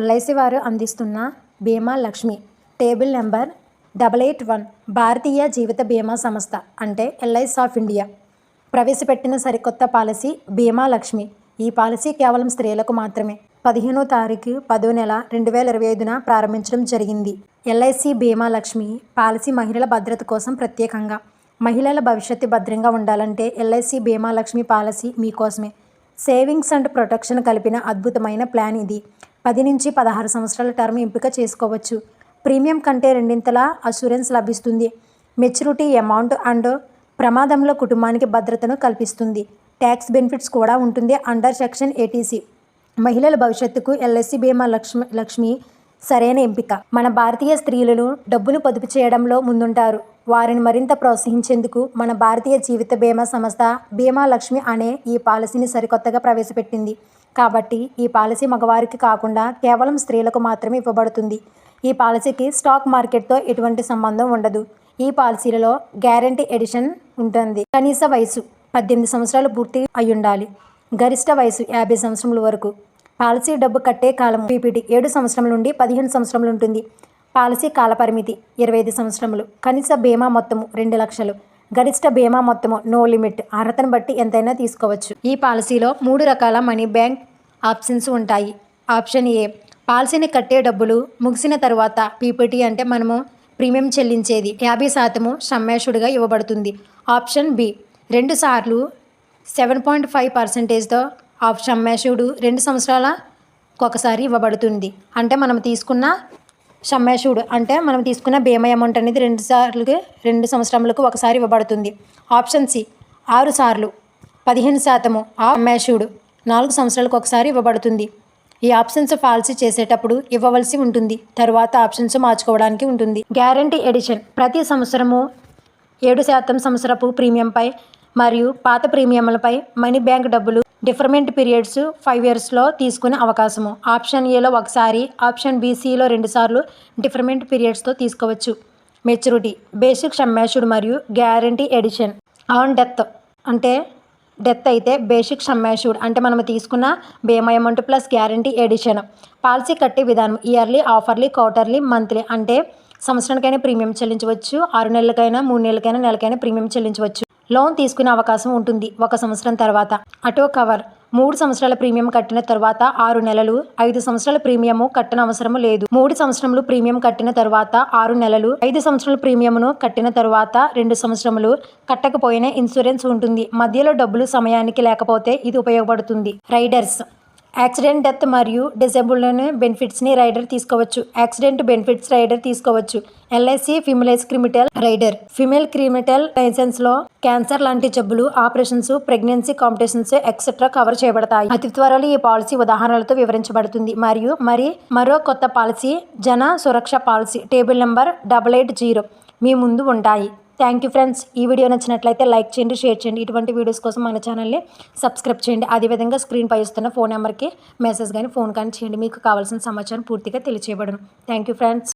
LIC వారు అందిస్తున్న Bima Lakshmi table number double eight one భారతీయ జీవిత బీమా సంస్థ అంటే ఎల్ఐసి ఆఫ్ ఇండియా. ప్రవేశపెట్టిన సరికొత్త పాలసీ బీమా లక్ష్మి. ఈ పాలసీ కేవలం స్త్రీలకు మాత్రమే. పదిహేనో తారీఖు పదో నెల రెండు వేల ఇరవై ఐదున ప్రారంభించడం జరిగింది. ఎల్ఐసి బీమా లక్ష్మి పాలసీ మహిళల భద్రత కోసం ప్రత్యేకంగా. మహిళల భవిష్యత్తు భద్రంగా ఉండాలంటే ఎల్ఐసి బీమా లక్ష్మి పాలసీ మీకోసమే. సేవింగ్స్ అండ్ ప్రొటెక్షన్ కలిపిన అద్భుతమైన ప్లాన్ ఇది. పది నుంచి పదహారు సంవత్సరాల టర్మ్ ఎంపిక చేసుకోవచ్చు. ప్రీమియం కంటే రెండింతల అష్యూరెన్స్ లభిస్తుంది. మెచ్యూరిటీ అమౌంట్ అండ్ ప్రమాదంలో కుటుంబానికి భద్రతను కల్పిస్తుంది. ట్యాక్స్ బెనిఫిట్స్ కూడా ఉంటుంది అండర్ సెక్షన్ ఏటీసీ. మహిళల భవిష్యత్తుకు ఎల్ఐసి బీమా లక్ష్మి లక్ష్మి సరైన ఎంపిక. మన భారతీయ స్త్రీలను డబ్బును పొదుపు చేయడంలో ముందుంటారు. వారిని మరింత ప్రోత్సహించేందుకు మన భారతీయ జీవిత బీమా సంస్థ బీమా లక్ష్మి అనే ఈ పాలసీని సరికొత్తగా ప్రవేశపెట్టింది. కాబట్టి ఈ పాలసీ మగవారికి కాకుండా కేవలం స్త్రీలకు మాత్రమే ఇవ్వబడుతుంది. ఈ పాలసీకి స్టాక్ మార్కెట్తో ఎటువంటి సంబంధం ఉండదు. ఈ పాలసీలలో గ్యారంటీ ఎడిషన్ ఉంటుంది. కనీస వయసు పద్దెనిమిది సంవత్సరాలు పూర్తి అయ్యుండాలి. ఉండాలి గరిష్ట వయసు యాభై సంవత్సరముల వరకు. పాలసీ డబ్బు కట్టే కాలం పీపీటీ ఏడు సంవత్సరం నుండి పదిహేను సంవత్సరములు ఉంటుంది. పాలసీ కాలపరిమితి ఇరవై ఐదు సంవత్సరములు. కనీస బీమా మొత్తము రెండు లక్షలు. గరిష్ట బీమా మొత్తము నో లిమిట్. అర్హతను బట్టి ఎంతైనా తీసుకోవచ్చు. ఈ పాలసీలో మూడు రకాల మనీ బ్యాంక్ ఆప్షన్స్ ఉంటాయి. ఆప్షన్ ఏ పాలసీని కట్టే డబ్బులు ముగిసిన తర్వాత పీపీటీ అంటే మనము ప్రీమియం చెల్లించేది యాభై శాతము సమ్మేషుడిగా ఇవ్వబడుతుంది. ఆప్షన్ బి రెండు సార్లు సెవెన్ పాయింట్ ఫైవ్ పర్సెంటేజ్తో సమ్మేషుడు రెండు సంవత్సరాల ఒకసారి ఇవ్వబడుతుంది. అంటే మనం తీసుకున్న సమ్మేషుడు అంటే మనం తీసుకున్న భీమా అమౌంట్ అనేది రెండు సార్లు రెండు సంవత్సరములకు ఒకసారి ఇవ్వబడుతుంది. ఆప్షన్ సి ఆరు సార్లు పదిహేను శాతము సమ్మేషుడు నాలుగు సంవత్సరాలకు ఒకసారి ఇవ్వబడుతుంది. ఈ ఆప్షన్స్ పాలసీ చేసేటప్పుడు ఇవ్వవలసి ఉంటుంది. తరువాత ఆప్షన్స్ మార్చుకోవడానికి ఉంటుంది. Guarantee edition. ప్రతి సంవత్సరము ఏడు శాతం సంవత్సరపు ప్రీమియంపై మరియు పాత ప్రీమియంలపై మనీ బ్యాంక్ డబ్బులు డిఫర్మెంట్ పీరియడ్స్ ఫైవ్ ఇయర్స్లో తీసుకునే అవకాశము. ఆప్షన్ ఏలో ఒకసారి ఆప్షన్ బీసీలో రెండుసార్లు డిఫర్మెంట్ పీరియడ్స్తో తీసుకోవచ్చు. మెచ్యూరిటీ. బేసిక్ షమ్మేషుడు మరియు గ్యారంటీ ఎడిషన్. On death. అంటే డెత్ అయితే బేసిక్ సమ్మేషూర్ అంటే మనం తీసుకున్న బీమా amount plus guarantee addition. Policy కట్టే విధానం ఇయర్లీ ఆఫర్లీ క్వార్టర్లీ మంత్లీ అంటే సంవత్సరానికైనా ప్రీమియం చెల్లించవచ్చు. ఆరు నెలలకైనా మూడు నెలలకైనా నెలకైనా ప్రీమియం చెల్లించవచ్చు. లోన్ తీసుకునే అవకాశం ఉంటుంది ఒక సంవత్సరం తర్వాత. అటో కవర్. మూడు సంవత్సరాల ప్రీమియం కట్టిన తర్వాత ఆరు నెలలు ఐదు సంవత్సరాల ప్రీమియము కట్టిన అవసరం లేదు. మూడు సంవత్సరములు ప్రీమియం కట్టిన తర్వాత ఆరు నెలలు ఐదు సంవత్సరాల ప్రీమియంను కట్టిన తర్వాత రెండు సంవత్సరములు కట్టకపోయినా ఇన్సూరెన్స్ ఉంటుంది. మధ్యలో డబ్బులు సమయానికి లేకపోతే ఇది ఉపయోగపడుతుంది. రైడర్స్ యాక్సిడెంట్ డెత్ మరియు డిజేబుల్ బెనిఫిట్స్ని రైడర్ తీసుకోవచ్చు. యాక్సిడెంట్ బెనిఫిట్స్ రైడర్ తీసుకోవచ్చు. LIC females critical rider. Female critical లైసెన్స్లో cancer లాంటి జబ్బులు operations pregnancy complications etcetera cover చేయబడతాయి. అతి త్వరలో ఈ పాలసీ ఉదాహరణలతో వివరించబడుతుంది. మరియు మరి మరో కొత్త policy Jana Suraksha policy table number double eight zero మీ ముందు ఉంటాయి. థ్యాంక్ యూ ఫ్రెండ్స్ ఈ వీడియో నచ్చినట్లయితే లైక్ చేయండి షేర్ చేయండి. ఇటువంటి వీడియోస్ కోసం మన ఛానల్ని సబ్స్క్రైబ్ చేయండి. అదేవిధంగా స్క్రీన్ పై ఇస్తున్న ఫోన్ నెంబర్కి మెసేజ్ కానీ ఫోన్ కానీ చేయండి. మీకు కావాల్సిన సమాచారం పూర్తిగా తెలియచేయబడను. Thank you friends